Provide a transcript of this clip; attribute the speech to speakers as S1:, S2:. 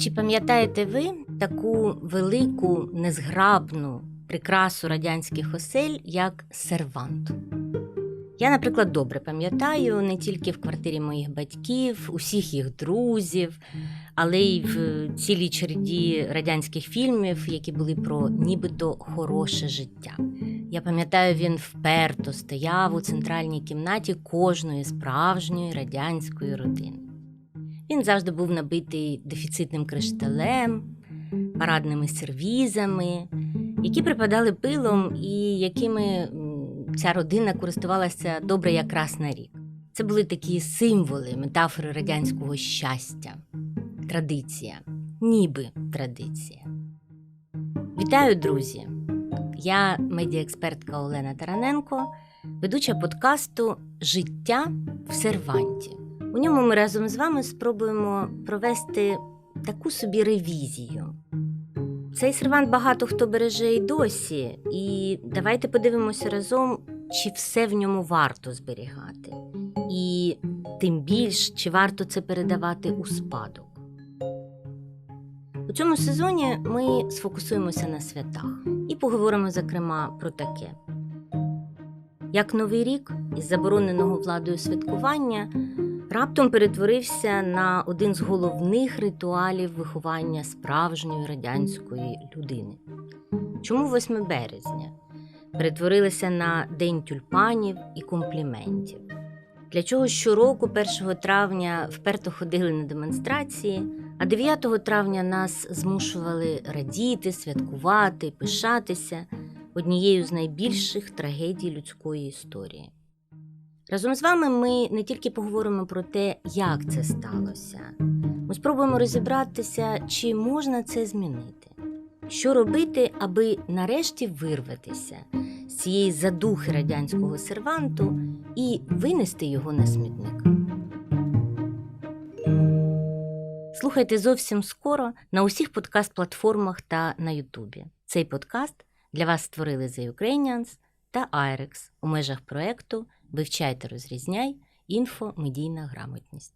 S1: Чи пам'ятаєте ви таку велику, незграбну прикрасу радянських осель, як сервант? Я, наприклад, добре пам'ятаю не тільки в квартирі моїх батьків, усіх їх друзів, але й в цілій череді радянських фільмів, які були про нібито хороше життя. Я пам'ятаю, він вперто стояв у центральній кімнаті кожної справжньої радянської родини. Він завжди був набитий дефіцитним кришталем, парадними сервізами, які припадали пилом і якими ця родина користувалася добре якраз на рік. Це були такі символи, метафори радянського щастя, традиція, ніби традиція. Вітаю, друзі! Я медіаекспертка Олена Тараненко, ведуча подкасту Життя в серванті. У ньому ми разом з вами спробуємо провести таку собі ревізію. Цей сервант багато хто береже й досі, і давайте подивимося разом, чи все в ньому варто зберігати, і тим більш чи варто це передавати у спадок. У цьому сезоні ми сфокусуємося на святах і поговоримо, зокрема, про таке. Як Новий рік із забороненого владою святкування раптом перетворився на один з головних ритуалів виховання справжньої радянської людини. Чому 8 березня перетворилося на День тюльпанів і компліментів? Для чого щороку 1 травня вперто ходили на демонстрації, а 9 травня нас змушували радіти, святкувати, пишатися однією з найбільших трагедій людської історії. Разом з вами ми не тільки поговоримо про те, як це сталося, ми спробуємо розібратися, чи можна це змінити. Що робити, аби нарешті вирватися з цієї задухи радянського серванту і винести його на смітник. Слухайте зовсім скоро на усіх подкаст-платформах та на Ютубі. Цей подкаст для вас створили The Ukrainians та IREX у межах проекту Вивчайте, розрізняй інфо медійна грамотність.